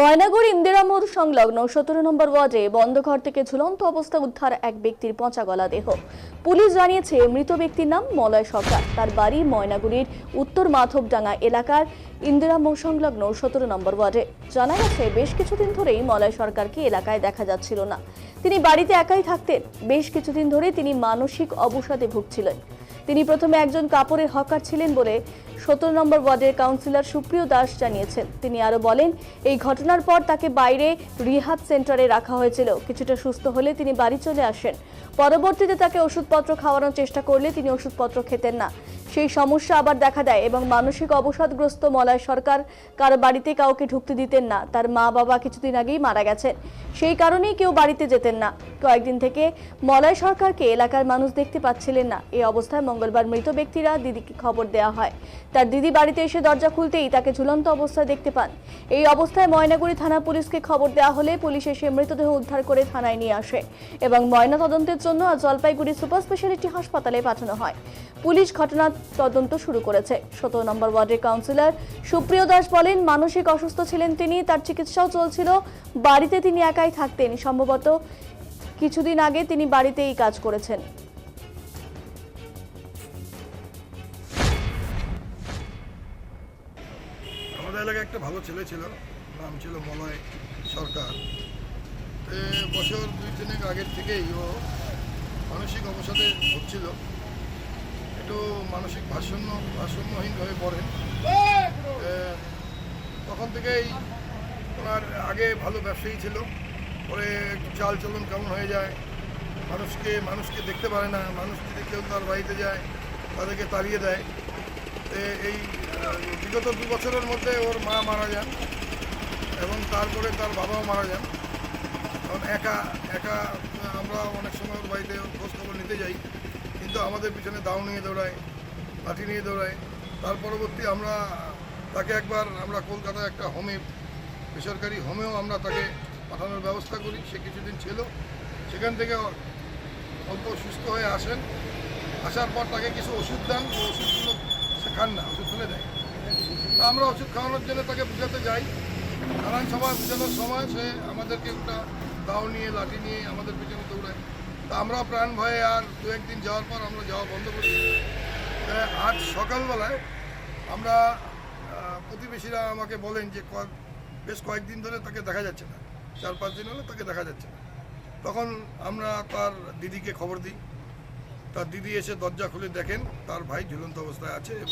ময়নাগুড় ইন্দিরা মোড় সংলগ্ন সতেরো নম্বর ওয়ার্ডে বন্ধ ঘর থেকে ঝুলন্ত অবস্থা উদ্ধার এক ব্যক্তির পচা গলা দেহ। পুলিশ জানিয়েছে, মৃত ব্যক্তির নাম মলয় সরকার। তার বাড়ি ময়নাগুড়ির উত্তর মাধবডাঙ্গা এলাকার ইন্দিরা মোড় সংলগ্ন সতেরো নম্বর ওয়ার্ডে। জানা গেছে, বেশ কিছুদিন ধরেই মলয় সরকারকে এলাকায় দেখা যাচ্ছিল না। তিনি বাড়িতে একাই থাকতেন। বেশ কিছুদিন ধরে তিনি মানসিক অবসাদে ভুগছিলেন। তিনি প্রথমে একজন কাপড়ের হকার ছিলেন বলে সতেরো নম্বর ওয়ার্ডের কাউন্সিলর সুপ্রিয় দাস জানিয়েছেন। তিনি আরও বলেন, এই ঘটনার পর তাকে বাইরে রিহাব সেন্টারে রাখা হয়েছিল। কিছুটা সুস্থ হলে তিনি বাড়ি চলে আসেন। পরবর্তীতে তাকে ওষুধপত্র খাওয়ানোর চেষ্টা করলে তিনি ওষুধপত্র খেতেন না। সেই সমস্যা আবার দেখা দেয় এবং মানসিক অবসাদগ্রস্ত মলয় সরকার কার বাড়িতে কাউকে ঢুকতে দিতেন না, তার মা বাবা কিছুদিন আগেই মারা গেছেন। সেই কারণেই কেউ বাড়িতে যেতেন না। কয়েকদিন থেকে মলয় সরকারকে এলাকার মানুষ দেখতে পাচ্ছিলেন না। এই অবস্থায় মঙ্গলবার মৃত ব্যক্তিরা দিদিকে খবর দেওয়া হয়। তার দিদি বাড়িতে এসে দরজা খুলতেই তাকে ঝুলন্ত অবস্থায় দেখতে পান। এই অবস্থায় ময়নাগুড়ি থানা পুলিশকে খবর দেওয়া হলে পুলিশ এসে মৃতদেহ উদ্ধার করে থানায় নিয়ে আসে এবং ময়না তদন্তের জন্য জলপাইগুড়ি সুপার স্পেশালিটি হাসপাতালে পাঠানো হয়। পুলিশ ঘটনার তদন্ত শুরু করেছে। সতেরো নম্বর ওয়ার্ডের কাউন্সিলর সুপ্রিয় দাস বলেন, মানসিক অসুস্থ ছিলেন তিনি, তার চিকিৎসাও চলছিল। বাড়িতে তিনি একাই থাকতেন। সম্ভবত কিছুদিন আগে তিনি বাড়িতেই কাজ করেছেন। একটা ভালো ছেলে ছিল, নাম ছিল মলয় সরকার। বছর দুই তিনেক আগের থেকেই ও মানসিক অবসাদে হচ্ছিল একটু মানসিক ভারসাম্য ভারসাম্যহীন হয়ে পড়ে তখন থেকেই ওনার আগে ভালো ব্যবসায়ী ছিল। পরে একটু চাল চলন কেমন হয়ে যায়, মানুষকে মানুষকে দেখতে পারে না মানুষ যদি কেউ তার বাড়িতে যায়, তাদেরকে তাড়িয়ে দেয়। এই বিগত দু বছরের মধ্যে ওর মা মারা যান এবং তারপরে তার বাবাও মারা যান। কারণ একা একা আমরা অনেক সময় ওর বাড়িতে খোঁজ খবর নিতে যাই। কিন্তু আমাদের পিছনে দাও নিয়ে দৌড়ায়, লাঠি নিয়ে দৌড়ায়। তার পরবর্তী আমরা তাকে একবার, আমরা কলকাতায় একটা হোমে বেসরকারি হোমেও আমরা তাকে পাঠানোর ব্যবস্থা করি। সে কিছুদিন ছিল। সেখান থেকে অল্প সুস্থ হয়ে আসেন। আসার পর তাকে কিছু ওষুধ দেন। ওষুধগুলো সে খান না, ওষুধ ফেলে দেয়। তা আমরা ওষুধ খাওয়ানোর জন্য তাকে বুঝাতে যাই। নানান সময় বোঝানোর সময় সে আমাদেরকে একটা দাও নিয়ে, লাঠি নিয়ে আমাদের পিছনে দৌড়ায়। তা আমরা প্রাণ ভয়ে আর দু একদিন যাওয়ার পর আমরা যাওয়া বন্ধ করি। আজ সকালবেলায় আমরা প্রতিবেশীরা আমাকে বলেন যে বেশ কয়েকদিন ধরে তাকে দেখা যাচ্ছে না। চার পাঁচ দিন হলে তাকে দেখা যাচ্ছে না। তখন আমরা তার দিদিকে খবর দিই। তার দিদি এসে দরজা খুলে দেখেন, তার ভাই ঝুলন্ত অবস্থায় আছে এবং